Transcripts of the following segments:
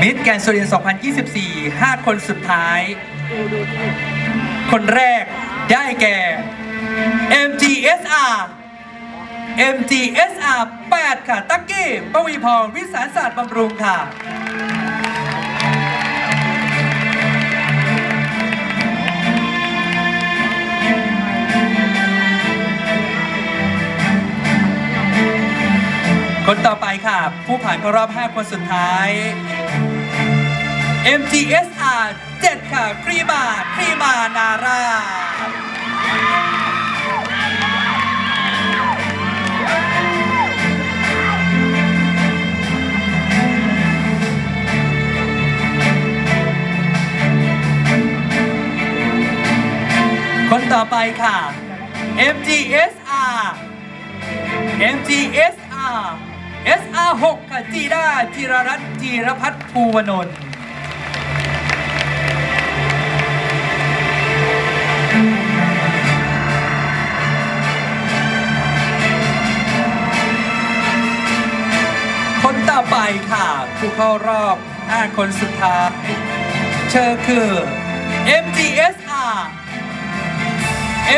มิสแกนสุรินทร์2024 5 คนสุดท้าย คนแรกได้แก่ MGSR MGSR 8 ค่ะ ตั๊กกี้ปวีพรวิสารศาสตร์บำรุงค่ะ ผู้ผ่านเข้ารอบ 5 คนสุดท้าย MGSR 7 ค่ะครีมาครีมานาราคนต่อไปค่ะ MGSR MGSR SR 6 ค่ะจีด้าจิรรัตน์จีรพัฒน์ภูวนนท์คนต่อไปค่ะ ผู้เข้ารอบ 5 คนสุดท้าย เธอคือ MGSR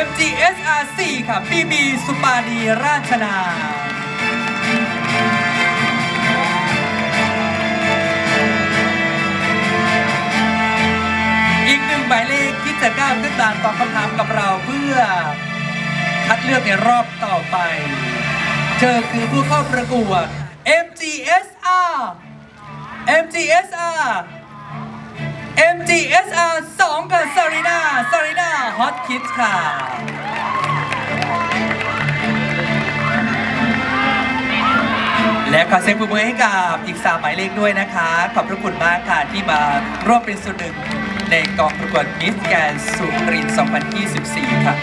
MGSR 4ค่ะ BB สุปานีราชนา หมายเลขที่จะก้าวขึ้นมาตอบคำถามกับเราเพื่อ คัดเลือกในรอบต่อไป เธอคือผู้เข้าประกวด MGSR MGSR MGSR 2 กับซารีนาซารีนาฮอตคิดค่ะและขอเสียงปรบมือให้กับอีกสามหมายเลขด้วยนะคะ ขอบพระคุณมากค่ะที่มาร่วมเป็นส่วนหนึ่ง ในกองประกวดมิสแกนสุรินทร์2024 ค่ะ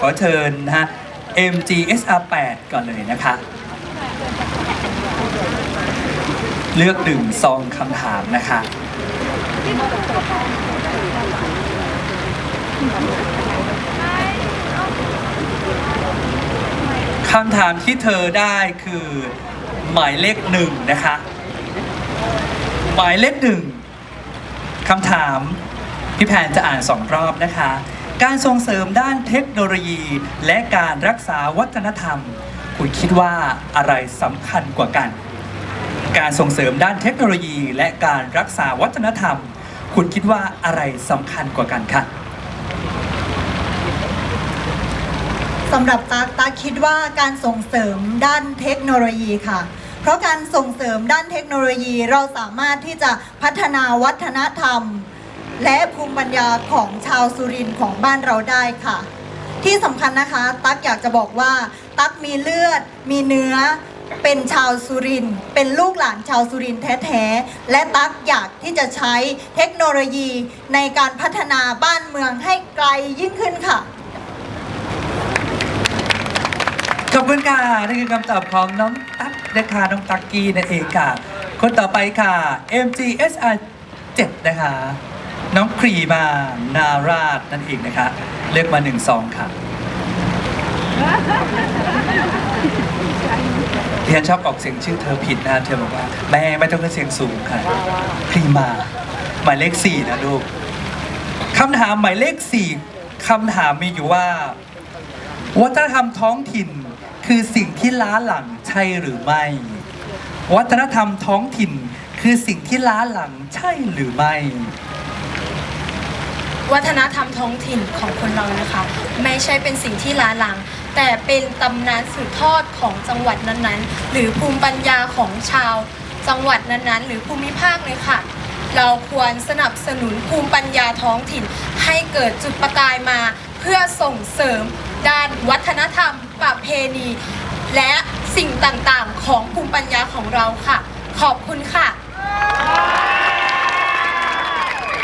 ขอเชิญนะฮะ MGSR 8 ก่อนเลยนะคะ เลือกดึงซองคำถามนะคะ คำถามที่เธอได้คือ หมายเลขหนึ่งนะคะ หมายเลขหนึ่งคำถามพี่แพนจะอ่านสองรอบนะคะ การส่งเสริมด้านเทคโนโลยี และการรักษาวัฒนธรรม คุณคิดว่าอะไรสำคัญกว่ากัน การส่งเสริมด้านเทคโนโลยี และการรักษาวัฒนธรรม คุณคิดว่าอะไรสำคัญกว่ากันคะสำหรับตาตาคิดว่าการส่งเสริมด้านเทคโนโลยีค่ะ เพราะการส่งเสริมด้านเทคโนโลยีเราสามารถที่จะพัฒนาวัฒนธรรม และภูมิปัญญาของชาวสุรินทร์ของบ้านเราได้ค่ะ ที่สำคัญนะคะ ตั๊กอยากจะบอกว่า ตั๊กมีเลือด มีเนื้อ เป็นชาวสุรินทร์เป็นลูกหลานชาวสุรินทร์แท้ๆ และตั๊กอยากที่จะใช้เทคโนโลยีในการพัฒนาบ้านเมืองให้ไกลยิ่งขึ้นค่ะ ขอบคุณค่ะนี่คือคำตอบของน้องตั๊กนะคะน้องตั๊กกี้นั่นเองค่ะ คนต่อไปค่ะ MGSR 7 นะคะ น้องครีมานาราชนั่นเองนะคะ เลือกมาหนึ่งซองค่ะ ที่ฉันชอบออกเสียงชื่อเธอผิดนะเธอบอกว่า แม่ไม่ต้องขึ้นเสียงสูงค่ะครีมาหมายเลขสี่นะลูกคำถามหมายเลขสี่คำถามมีอยู่ว่า วัฒนธรรมท้องถิ่นคือสิ่งที่ล้าหลังใช่หรือไม่ วัฒนธรรมท้องถิ่นคือสิ่งที่ล้าหลังใช่หรือไม่ วัฒนธรรมท้องถิ่นของคนเรานะคะ ไม่ใช่เป็นสิ่งที่ล้าหลัง แต่เป็นตำนานสืบทอดของจังหวัดนั้นๆ หรือภูมิปัญญาของชาวจังหวัดนั้นๆ หรือภูมิภาคเลยค่ะ เราควรสนับสนุนภูมิปัญญาท้องถิ่น ให้เกิดจุดประกายมา เพื่อส่งเสริมด้านวัฒนธรรม ประเพณี และสิ่งต่างๆ ของภูมิปัญญาของเราค่ะ ขอบคุณค่ะ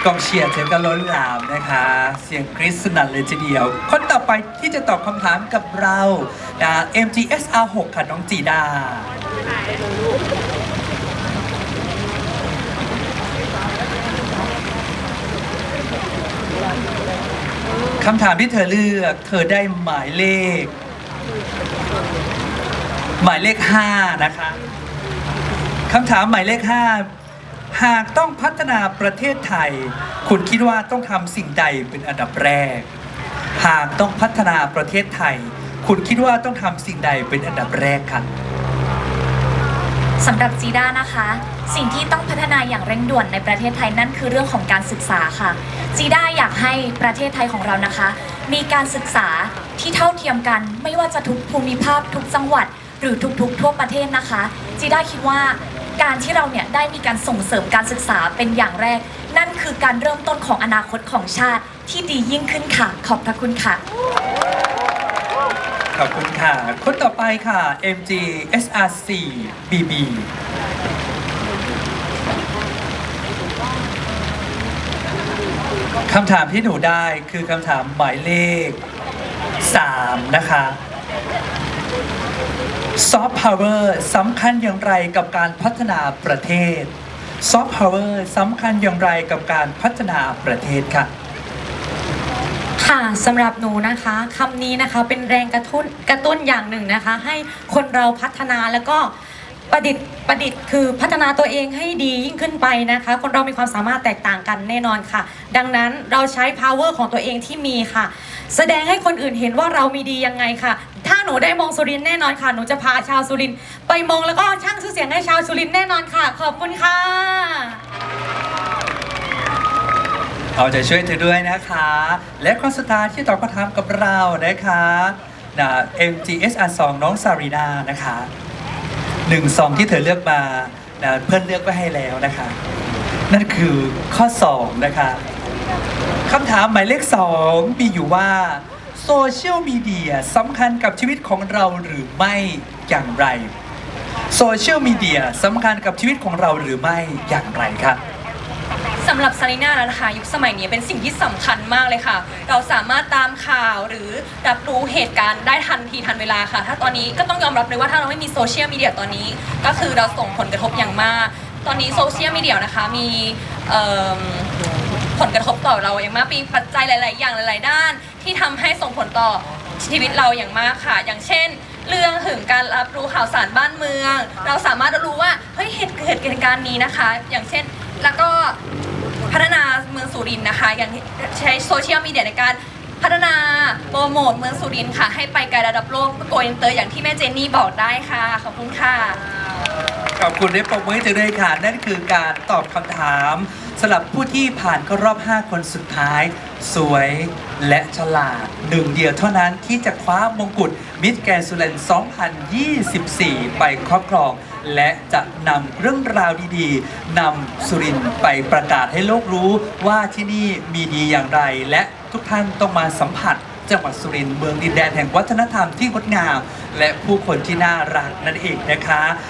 กองเชียร์เสียงกันล้นหลามนะคะ เสียงคริสสนั่นเลยทีเดียว คนต่อไปที่จะตอบคำถามกับเรานะ MGSR 6ค่ะน้องจีดา คำถามที่เธอเลือก เธอได้หมายเลข หมายเลข 5 นะคะคำถามหมายเลข 5 หากต้องพัฒนาประเทศไทย คุณคิดว่าต้องทำสิ่งใดเป็นอันดับแรก หากต้องพัฒนาประเทศไทย คุณคิดว่าต้องทำสิ่งใดเป็นอันดับแรกครับสำหรับจีด้านะคะ สิ่งที่ต้องพัฒนาอย่างเร่งด่วนในประเทศไทยนั่นคือเรื่องของการศึกษาค่ะ จีด้าอยากให้ประเทศไทยของเรานะคะ มีการศึกษาที่เท่าเทียมกัน ไม่ว่าจะทุกภูมิภาคทุกจังหวัด หรือทุกๆ ทั่วประเทศนะคะ จีด้าคิดว่า การที่เราเนี่ยได้มีการส่งเสริมการศึกษาเป็นอย่างแรก นั่นคือการเริ่มต้นของอนาคตของชาติที่ดียิ่งขึ้นค่ะ ขอบพระคุณค่ะ ขอบคุณค่ะ คนต่อไปค่ะ MG SRC BB คำถามที่หนูได้คือคำถามหมายเลข 3 นะคะ ซอฟต์พาวเวอร์สำคัญอย่างไรกับการพัฒนาประเทศซอฟต์พาวเวอร์สำคัญอย่างไรกับการพัฒนาประเทศค่ะ ค่ะสำหรับหนูนะคะคำนี้นะคะเป็นแรงกระตุ้นกระตุ้นอย่างหนึ่งนะคะ ให้คนเราพัฒนาแล้วก็ประดิษฐ์ประดิษฐ์คือพัฒนาตัวเองให้ดียิ่งขึ้นไปนะคะ คนเรามีความสามารถแตกต่างกันแน่นอนค่ะ ดังนั้นเราใช้ power ของตัวเองที่มีค่ะ แสดงให้คนอื่นเห็นว่าเรามีดียังไงค่ะ ถ้าหนูได้มงสุรินทร์แน่นอนค่ะ หนูจะพาชาวสุรินทร์ไปมงแล้วก็ช่างชื่อเสียงให้ชาวสุรินทร์แน่นอนค่ะ ขอบคุณค่ะ เอาใจช่วยเธอด้วยนะคะ และคนสุดท้ายที่ตอบคำถามกับเรานะคะนะ MGSR 2น้องซารีนานะคะหนึ่งซองที่เธอเลือกมานะเพื่อนเลือกไว้ให้แล้วนะคะ นั่นคือข้อ 2 นะคะคำถามหมายเลข 2 มีอยู่ว่า โซเชียลมีเดียสำคัญกับชีวิตของเราหรือไม่อย่างไร โซเชียลมีเดียสำคัญกับชีวิตของเราหรือไม่อย่างไรครับ สำหรับซารีน่าแล้วนะคะ ยุคสมัยนี้เป็นสิ่งที่สำคัญมากเลยค่ะ เราสามารถตามข่าวหรือรับรู้เหตุการณ์ได้ทันทีทันเวลาค่ะ ถ้าตอนนี้ก็ต้องยอมรับเลยว่าถ้าเราไม่มีโซเชียลมีเดียตอนนี้ ก็คือเราส่งผลกระทบอย่างมาก ตอนนี้โซเชียลมีเดียนะคะมีเอิ่มผลกระทบต่อเราอย่างมากมีปัจจัยหลาย ๆ อย่างหลาย ๆ ด้าน ที่ทำให้ส่งผลต่อชีวิตเราอย่างมากค่ะ อย่างเช่น เรื่องถึงการรับรู้ข่าวสารบ้านเมือง เราสามารถรู้ว่าเฮ้ยเหตุเหตุการณ์นี้นะคะ อย่างเช่นแล้วก็พัฒนาเมืองสุรินทร์นะคะ อย่างที่ใช้โซเชียลมีเดียในการพัฒนาโปรโมทเมืองสุรินทร์ค่ะ ให้ไปไกลระดับโลกโกอินเตอร์อย่างที่แม่เจนนี่บอกได้ค่ะ ขอบคุณค่ะ ขอบคุณได้ปรบมือให้เธอด้วยค่ะ นั่นคือการตอบคำถามสำหรับผู้ที่ผ่านเข้ารอบ 5 คนสุดท้าย สวยและฉลาดหนึ่งเดียวเท่านั้นที่จะคว้ามงกุฎมิสแกนสุเลน2024 ไปครอบครอง และจะนำเรื่องราวดีๆนำสุรินทร์ไปประกาศให้โลกรู้ว่าที่นี่มีดีอย่างไร และทุกท่านต้องมาสัมผัสจังหวัดสุรินทร์เมืองดินแดนแห่งวัฒนธรรมที่งดงาม และผู้คนที่น่ารักนั่นเองนะคะ